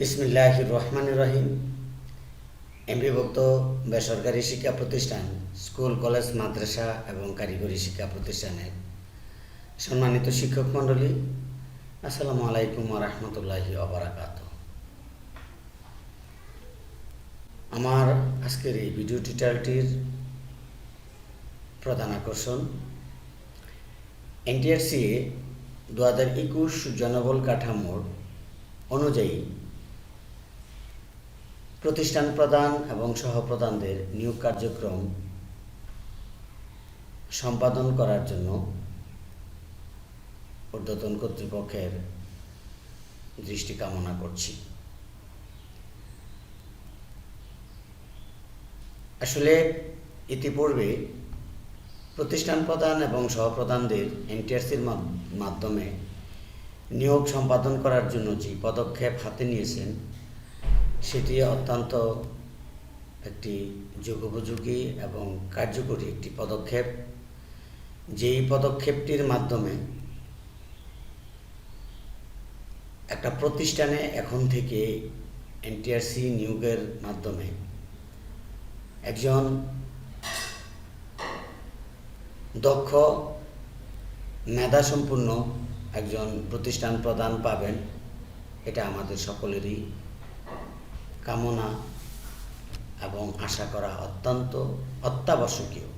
বিসমিল্লাহ রহমান রহিম। এমপিভুক্ত বেসরকারি শিক্ষা প্রতিষ্ঠান, স্কুল, কলেজ, মাদ্রাসা এবং কারিগরি শিক্ষা প্রতিষ্ঠানের সম্মানিত শিক্ষক মণ্ডলী, আসসালামু আলাইকুম রহমতুল্লাহি অবরাকাত আমার আজকের এই ভিডিও টিউটোরিয়ালটির প্রধান আকর্ষণ এনটিআরসিএ দু হাজার একুশ জনবল কাঠামোর অনুযায়ী প্রতিষ্ঠান প্রদান এবং সহপ্রধানদের নিয়োগ কার্যক্রম সম্পাদন করার জন্য ঊর্ধ্বতন কর্তৃপক্ষের দৃষ্টি কামনা করছি। আসলে ইতিপূর্বে প্রতিষ্ঠান প্রধান এবং সহপ্রধানদের এনটিআরসির মাধ্যমে নিয়োগ সম্পাদন করার জন্য যে পদক্ষেপ হাতে নিয়েছেন সেটি অত্যন্ত একটি যুগোপযোগী এবং কার্যকরী একটি পদক্ষেপ। যেই পদক্ষেপটির মাধ্যমে একটা প্রতিষ্ঠানে এখন থেকে এনটিআরসি নিয়োগের মাধ্যমে একজন দক্ষ, মেধাসম্পন্ন একজন প্রতিষ্ঠান প্রদান পাবেন, এটা আমাদের সকলেরই কামনা এবং আশা করা অত্যন্ত অত্যাবশ্যকীয়,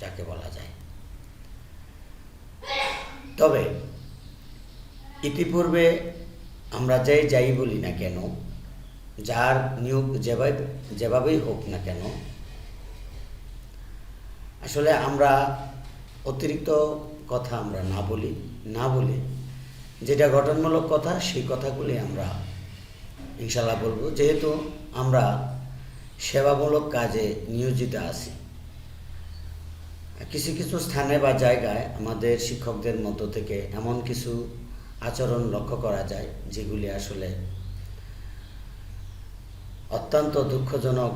যাকে বলা যায়। তবে ইতিপূর্বে আমরা যাই যাই বলি না কেন, যার নিয়োগ যেভাবে, যেভাবেই হোক না কেন, আসলে আমরা অতিরিক্ত কথা আমরা না বলি, না বলে যেটা গঠনমূলক কথা, সেই কথাগুলি আমরা ইনশাল্লাহ বলব, যেহেতু আমরা সেবামূলক কাজে নিয়োজিত আছি। কিছু কিছু স্থানে বা জায়গায় আমাদের শিক্ষকদের মধ্য থেকে এমন কিছু আচরণ লক্ষ্য করা যায়, যেগুলি আসলে অত্যন্ত দুঃখজনক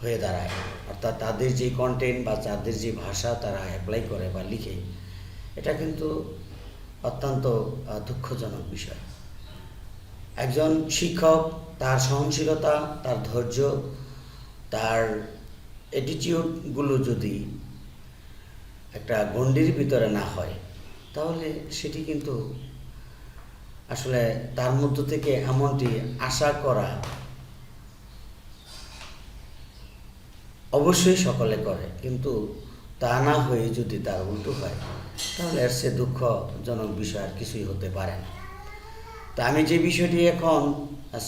হয়ে দাঁড়ায়। অর্থাৎ তাদের যে কন্টেন্ট বা তাদের যে ভাষা তারা অ্যাপ্লাই করে বা লিখে, এটা কিন্তু অত্যন্ত দুঃখজনক বিষয়। একজন শিক্ষক, তার সহনশীলতা, তার ধৈর্য, তার অ্যাটিটিউডগুলো যদি একটা গণ্ডির ভিতরে না হয়, তাহলে সেটি কিন্তু আসলে তার মধ্য থেকে এমনটি আশা করা অবশ্যই সকলে করে, কিন্তু তা না হয়ে যদি তার উল্টো হয়, তাহলে এর সে দুঃখজনক বিষয় আর কিছুই হতে পারে না। তা আমি যে বিষয়টি এখন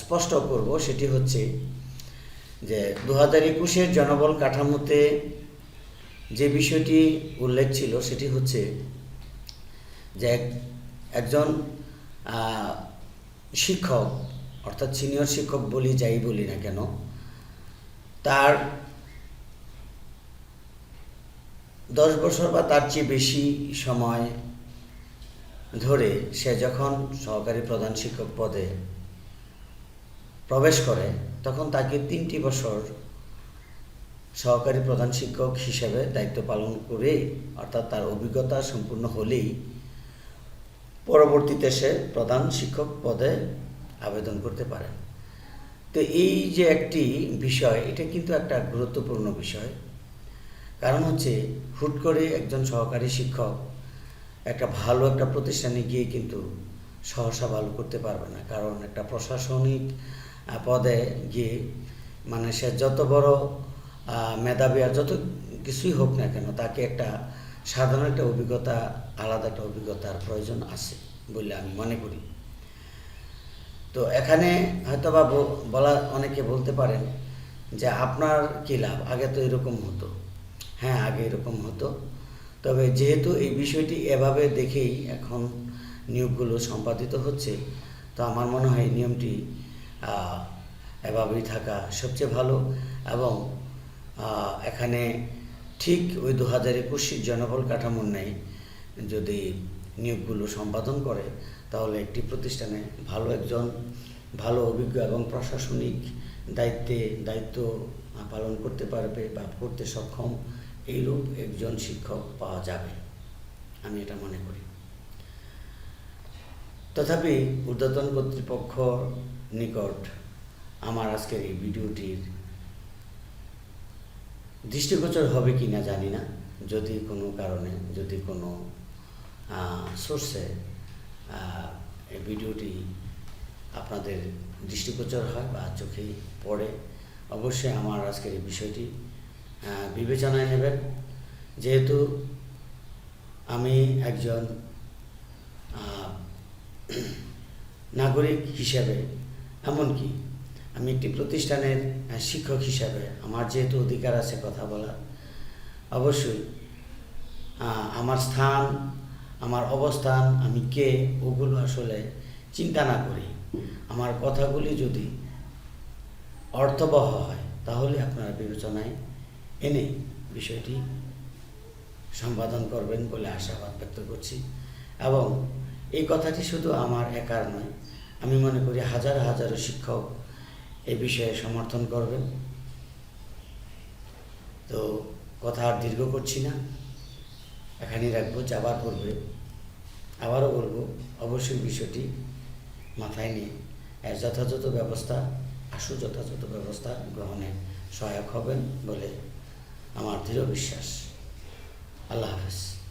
স্পষ্ট করব সেটি হচ্ছে যে দু হাজার একুশের জনবল কাঠামোতে যে বিষয়টি উল্লেখ ছিল সেটি হচ্ছে যে একজন শিক্ষক, অর্থাৎ সিনিয়র শিক্ষক বলি যাই বলি না কেন, তার দশ বছর বা তার চেয়ে বেশি সময় ধরে সে যখন সহকারী প্রধান শিক্ষক পদে প্রবেশ করে, তখন তাকে তিনটি বছর সহকারী প্রধান শিক্ষক হিসেবে দায়িত্ব পালন করে, অর্থাৎ তার অভিজ্ঞতা সম্পূর্ণ হলেই পরবর্তীতে সে প্রধান শিক্ষক পদে আবেদন করতে পারে। তো এই যে একটি বিষয়, এটা কিন্তু একটা গুরুত্বপূর্ণ বিষয়। কারণ হচ্ছে, হুট করে একজন সহকারী শিক্ষক একটা ভালো একটা প্রতিষ্ঠানে গিয়ে কিন্তু সহসা ভালো করতে পারবে না। কারণ একটা প্রশাসনিক পদে গিয়ে মানে সে যত বড় মেধাবী আর যত কিছুই হোক না কেন, তাকে একটা সাধারণ একটা অভিজ্ঞতা, আলাদা একটা অভিজ্ঞতার প্রয়োজন আছে বলে আমি মনে করি। তো এখানে হয়তো বা, বলা, অনেকে বলতে পারেন যে আপনার কী লাভ? আগে তো এরকম হতো। হ্যাঁ আগে এরকম হতো। তবে যেহেতু এই বিষয়টি এভাবে দেখেই এখন নিয়োগগুলো সম্পাদিত হচ্ছে, তো আমার মনে হয় নিয়মটি এভাবেই থাকা সবচেয়ে ভালো এবং এখানে ঠিক ওই দু হাজার একুশের জনবল কাঠামোর নেই যদি নিয়োগগুলো সম্পাদন করে, তাহলে একটি প্রতিষ্ঠানে ভালো একজন, ভালো অভিজ্ঞ এবং প্রশাসনিক দায়িত্বে দায়িত্ব পালন করতে পারবে বা করতে সক্ষম এইরূপ একজন শিক্ষক পাওয়া যাবে। আমি এটা মনে করি। তথাপি ঊর্ধ্বতন কর্তৃপক্ষ নিকট আমার আজকের এই ভিডিওটির দৃষ্টিগোচর হবে কি না জানি না। যদি কোনো কারণে, যদি কোনো সোর্সে এই ভিডিওটি আপনাদের দৃষ্টিগোচর হয় বা চোখে পড়ে, অবশ্যই আমার আজকের এই বিষয়টি বিবেচনায় নেবেন। যেহেতু আমি একজন নাগরিক হিসাবে, এমনকি আমি একটি প্রতিষ্ঠানের শিক্ষক হিসাবে আমার যেহেতু অধিকার আছে কথা বলার, অবশ্যই আমার স্থান, আমার অবস্থান, আমি কে, ওগুলো আসলে চিন্তা না করি। আমার কথাগুলি যদি অর্থবহ হয়, তাহলে আপনারা বিবেচনায় এনে বিষয়টি সম্পাদন করবেন বলে আশাবাদ ব্যক্ত করছি। এবং এই কথাটি শুধু আমার একার নয়, আমি মনে করি হাজার হাজারো শিক্ষক এই বিষয়ে সমর্থন করবেন। তো কথা আর দীর্ঘ করছি না, এখানেই রাখব, যাবার পূর্বে আবারও বলব, অবশ্যই বিষয়টি মাথায় নিয়ে এর যথাযথ ব্যবস্থা আশু যথাযথ ব্যবস্থা গ্রহণে সহায়ক হবেন বলে আমার দৃঢ় বিশ্বাস। আল্লাহ হাফেজ।